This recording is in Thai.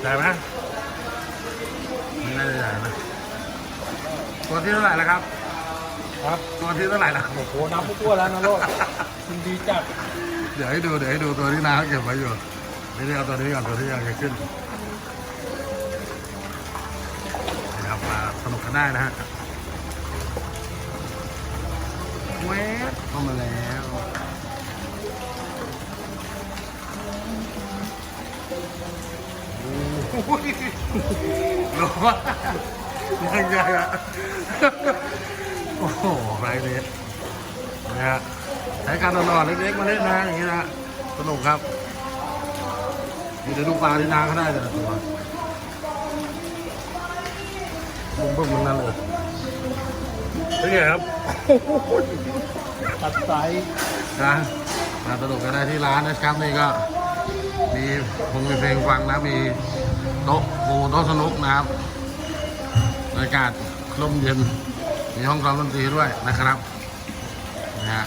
ใหญ่ไหมไม่น่าจะใหญ่นะตัวที่เท่าไหร่แล้วครับ ครับตัวที่เท่าไหร่แล้วโอ้โหนับไม่ถ้วนแล้วนะโลดคุณดีจัดเดี๋ยวให้ดูเดี๋ยวให้ดูตัวที่น้าเขาเก็บไว้อยู่นี่เอาตัวนี้ก่อนตัวที่ยังจะขึ้นนะครับมาสนุกกันได้นะฮะเวฟเข้ามาแล้ว หลงว่ายังไงอะโอ้โหไรเนี่ยนะฮะใช้การตลอดเล็กๆมาเล่นนะอย่างนี้นะสนุกครับมีแต่ดูปลาที่นาเขาได้แต่ละตัวบุ้มบุ้มๆทั้งนั้นเลยเป็นไงครับตัดไซส์นะมาสนุกกันได้ที่ร้านนะครับนี่ก็ มีคงมีเพลงฟังนะมีโต๊ะโูโต๊ะสนุกนะครับบรรยากาศลมเย็น มีห้องซ้อมดนตรีด้วยนะครับนะฮะ